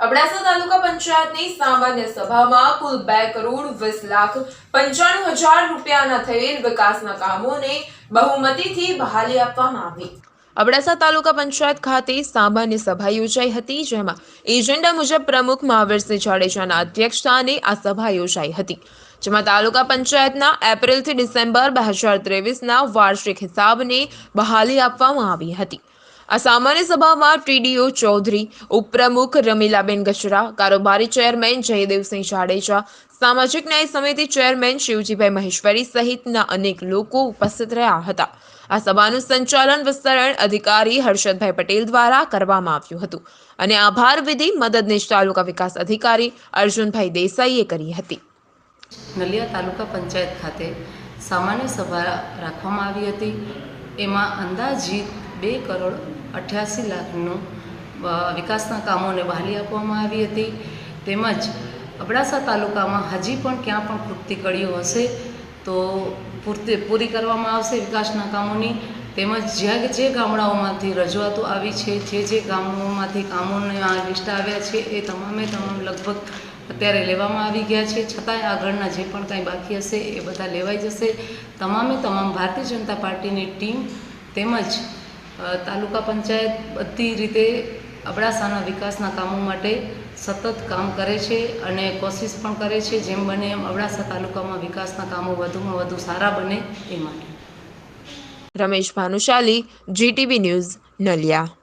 અબડાસા તાલુકા પંચાયતની સામાન્ય સભામાં કુલ બે કરોડ વીસ લાખ પંચાણું હજાર રૂપિયાના થયેલ વિકાસના કામોને બહુમતીથી બહાલી આપવામાં આવી. અબડાસા તાલુકા પંચાયત ખાતે સામાન્ય સભા યોજાઈ હતી, જેમાં એજન્ડા મુજબ પ્રમુખ મહાવીરસિંહ જાડેજાના અધ્યક્ષસ્થાને આ સભા યોજાઈ હતી, જેમાં તાલુકા પંચાયતના એપ્રિલથી ડિસેમ્બર બે હજાર ત્રેવીસના વાર્ષિક હિસાબને બહાલી આપવામાં આવી હતી. આ સામાન્ય સભામાં ટીડીઓ ચૌધરી ઉપપ્રમુખ રમીલાબેન ગજરા કારોબારી ચેરમેન જયદેવસિંહ જાડેજા, સામાજિક ન્યાય સમિતિ ચેરમેન શિવજીભાઈ મહેશ્વરી સહિતના અનેક લોકો ઉપસ્થિત રહ્યા હતા. આ સભાનું સંચાલન વિસ્તરણ અધિકારી હર્ષદભાઈ પટેલ દ્વારા કરવામાં આવ્યું હતું અને આભાર વિધિ મદદનીશ તાલુકા વિકાસ અધિકારી અર્જુનભાઈ દેસાઈએ કરી હતી. નલિયા તાલુકા પંચાયત ખાતે સામાન્ય સભા રાખવામાં આવી હતી. એમાં અંદાજિત બે કરોડ અઠ્યાસી લાખનું વિકાસના કામોને બહાલી આપવામાં આવી હતી. તેમજ અબડાસા તાલુકામાં હજી પણ ક્યાં પણ પૂરતી કડીઓ હશે તો પૂરતી, પૂરી કરવામાં આવશે વિકાસના કામોની. તેમજ જ્યાં જે ગામડાઓમાંથી રજૂઆતો આવી છે, જે જે ગામોમાંથી કામોના લિસ્ટ આવ્યા છે, એ તમામે તમામ લગભગ અત્યારે લેવામાં આવી ગયા છે. છતાંય આગળના જે પણ કાંઈ બાકી હશે એ બધા લેવાઈ જશે. તમામે તમામ ભારતીય જનતા પાર્ટીની ટીમ તેમજ તાલુકા પંચાયત બધી રીતે અબડાસાના વિકાસના કામો માટે સતત કામ કરે છે અને કોશિશ પણ કરે છે જેમ બને એમ અબડાસા તાલુકામાં વિકાસના કામો વધુમાં વધુ સારા બને એ માટે. Ramesh Bhanushali GTV news, Naliya.